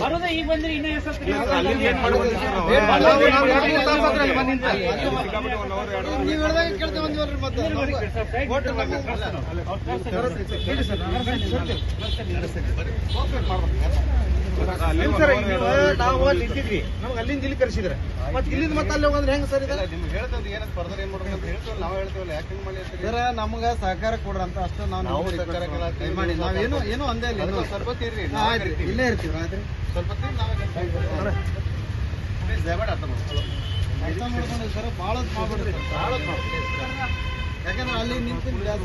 ಬರೋದ ಈಗ ಬಂದ್ರೆ ಇನ್ನೂ ನೀವು? ಮಾಡ್ಬೇಕು ಮಾಡ್ಬೇಕು? ಹೇಳ್ದಾಗ ಕೇಳ್ತೇವೆ ಮತ್ತೆ ಬರ್ರಿ ಸರ್. ಅಲ್ಲಿ ನೀವು ನಾವು ಅಲ್ಲಿ ಇದ್ದಿದ್ವಿ ನಮ್ಗೆ ಅಲ್ಲಿಂದ ಇಲ್ಲಿ ಕರೆಸಿದ್ರೆ ಮತ್ತೆ ಇಲ್ಲಿಂದ ಮತ್ತೆ ಅಲ್ಲಿ ಹೋಗಂದ್ರೆ ಹೆಂಗ್ ಸರ್ ಇದು ನಿಮ್ಗೆ ಹೇಳ್ತೇವೆ ಏನಂತ ಫರ್ದರ್ ಏನ್ ಮಾಡ್ಬೇಕು ಅಂತ ಹೇಳ್ತೇವೆ ನಾವು ಹೇಳ್ತೇವಲ್ಲ ಯಾಕೆ ಹಿಂಗ್ ಮಾಡಿ? ಸರ್ ನಮ್ಗ ಸಹಕಾರ ಕೊಡ್ರಿ ಅಂತ ಅಷ್ಟು ನಾವು ನಾವು ಸಹಕಾರ ನಾವೇನು ಏನು ಅಂದೇ ಇಲ್ಲ. ಸ್ವಲ್ಪ. ಇಲ್ಲೇ ಇರ್ತೀವಿ ಆಯ್ತು ಸ್ವಲ್ಪ ಹೊತ್ತು ನಾವೇ ದಯಮಾಡಿ ಅರ್ಥ ಮಾಡ್ಕೊಳ್ಳಿ. ಅರ್ಥ ಮಾಡ್ಕೊಂಡು ಸರ್ ಭಾಳ ಮಾಡ್ಬಿಡ್ರಿ ಯಾಕಂದ್ರೆ ಅಲ್ಲಿ ನಿಂತು ಬ್ಯಾಸ್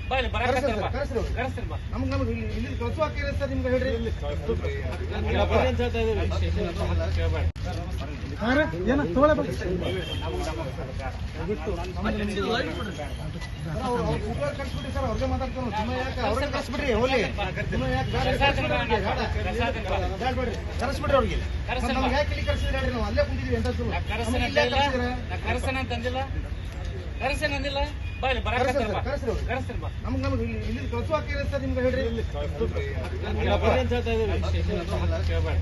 ನಮ್ಗೆ ನಮ್ಗೆ ಇಲ್ಲೇ ಸರ್ ನಿಮ್ಗೆ ಹೇಳ್ರಿ. ಏನ ಸರ್, ಅವ್ರಿಗೆ ಯಾಕೆ ಕಳ್ಸ್ಬಿಡ್ರಿ, ಯಾಕೆ ಅವ್ರಿಗೆ, ನಮ್ಗೆ ಯಾಕೆ ಇಲ್ಲಿ ಕಳ್ಸಿದ್ರಿ ಹೇಳ್ರಿ, ನಾವು ಅಲ್ಲೇ ಕುಂತಿದ್ವಿ ಎಂತ ಸುಳ್ಳು. ನಾ ಕರೆಸ್ತಾನೆ ನಮ್ಗೆ ಅಂತ ಇಲ್ಲೇ. ಇಲ್ಲ ಕಳ್ಸಿದ್ರೆ? ನಾ ಕರೆಸ್ತಾನೆ ಅಂತ ಅಂದಿಲ್ಲ. ಕರೆಸ್ತಾನೆ ಅಂದಿಲ್ಲ ಬಾ ಇಲ್ಲಿ ಬರಾಕತ್ತಾರ ಬಾ. ಕರೆಸ್ರಿ ಅವ್ರು. ನಮ್ಗೆ ನಮ್ಗೆ ಇಲ್ಲಿ ಇಲ್ಲಿ ಕಳ್ಸು ಹಾಕಿರಿ ಸರ್ ನಿಮ್ಗೆ ಹೇಳ್ರಿ. ಅಂತ ಹೇಳ್ತಾ.